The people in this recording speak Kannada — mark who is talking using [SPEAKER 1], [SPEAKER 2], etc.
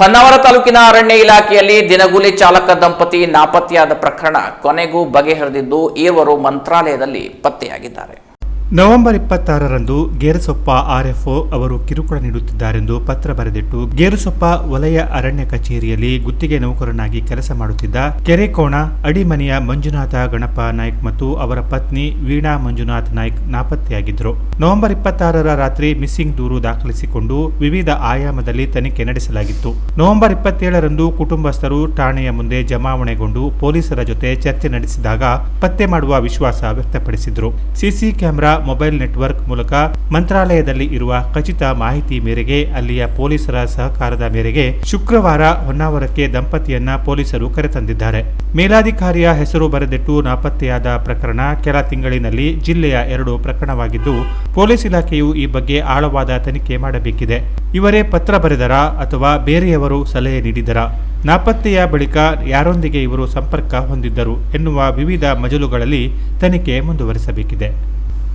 [SPEAKER 1] ಹೊನ್ನಾವರ ತಾಲೂಕಿನ ಅರಣ್ಯ ಇಲಾಖೆಯಲ್ಲಿ ದಿನಗೂಲಿ ಚಾಲಕ ದಂಪತಿ ನಾಪತ್ತೆಯಾದ ಪ್ರಕರಣ ಕೊನೆಗೂ ಬಗೆಹರಿದಿದ್ದು ಈವರು ಮಂತ್ರಾಲಯದಲ್ಲಿ ಪತ್ತೆಯಾಗಿದ್ದಾರೆ.
[SPEAKER 2] ನವೆಂಬರ್ ಇಪ್ಪತ್ತಾರರಂದು ಗೇರುಸೊಪ್ಪ ಆರ್ಎಫ್ಒ ಅವರು ಕಿರುಕುಳ ನೀಡುತ್ತಿದ್ದಾರೆಂದು ಪತ್ರ ಬರೆದಿಟ್ಟು, ಗೇರುಸೊಪ್ಪ ವಲಯ ಅರಣ್ಯ ಕಚೇರಿಯಲ್ಲಿ ಗುತ್ತಿಗೆ ನೌಕರನಾಗಿ ಕೆಲಸ ಮಾಡುತ್ತಿದ್ದ ಕೆರೆಕೋಣ, ಅಡಿಮನೆಯ ಮಂಜುನಾಥ ಗಣಪ ನಾಯ್ಕ್ ಮತ್ತು ಅವರ ಪತ್ನಿ ವೀಣಾ ಮಂಜುನಾಥ್ ನಾಯ್ಕ್ ನಾಪತ್ತೆಯಾಗಿದ್ದರು. ನವೆಂಬರ್ ಇಪ್ಪತ್ತಾರರ ರಾತ್ರಿ ಮಿಸ್ಸಿಂಗ್ ದೂರು ದಾಖಲಿಸಿಕೊಂಡು ವಿವಿಧ ಆಯಾಮದಲ್ಲಿ ತನಿಖೆ ನಡೆಸಲಾಗಿತ್ತು. ನವೆಂಬರ್ ಇಪ್ಪತ್ತೇಳರಂದು ಕುಟುಂಬಸ್ಥರು ಠಾಣೆಯ ಮುಂದೆ ಜಮಾವಣೆಗೊಂಡು ಪೊಲೀಸರ ಜೊತೆ ಚರ್ಚೆ ನಡೆಸಿದಾಗ ಪತ್ತೆ ಮಾಡುವ ವಿಶ್ವಾಸ ವ್ಯಕ್ತಪಡಿಸಿದರು. ಸಿಸಿ ಕ್ಯಾಮೆರಾ ಮೊಬೈಲ್ ನೆಟ್ವರ್ಕ್ ಮೂಲಕ ಮಂತ್ರಾಲಯದಲ್ಲಿ ಇರುವ ಖಚಿತ ಮಾಹಿತಿ ಮೇರೆಗೆ ಅಲ್ಲಿಯ ಪೊಲೀಸರ ಸಹಕಾರದ ಮೇರೆಗೆ ಶುಕ್ರವಾರ ಹೊನ್ನಾವರಕ್ಕೆ ದಂಪತಿಯನ್ನ ಪೊಲೀಸರು ಕರೆತಂದಿದ್ದಾರೆ. ಮೇಲಾಧಿಕಾರಿಯ ಹೆಸರು ಬರೆದಿಟ್ಟು ನಾಪತ್ತೆಯಾದ ಪ್ರಕರಣ ಕೆಲ ತಿಂಗಳಿನಲ್ಲಿ ಜಿಲ್ಲೆಯ ಎರಡು ಪ್ರಕರಣವಾಗಿದ್ದು, ಪೊಲೀಸ್ ಇಲಾಖೆಯು ಈ ಬಗ್ಗೆ ಆಳವಾದ ತನಿಖೆ ಮಾಡಬೇಕಿದೆ. ಇವರೇ ಪತ್ರ ಬರೆದರಾ ಅಥವಾ ಬೇರೆಯವರು ಸಲಹೆ ನೀಡಿದರಾ? ನಾಪತ್ತೆಯ ಬಳಿಕ ಯಾರೊಂದಿಗೆ ಇವರು ಸಂಪರ್ಕ ಹೊಂದಿದ್ದರು ಎನ್ನುವ ವಿವಿಧ ಮಜಲುಗಳಲ್ಲಿ ತನಿಖೆ ಮುಂದುವರಿಸಬೇಕಿದೆ.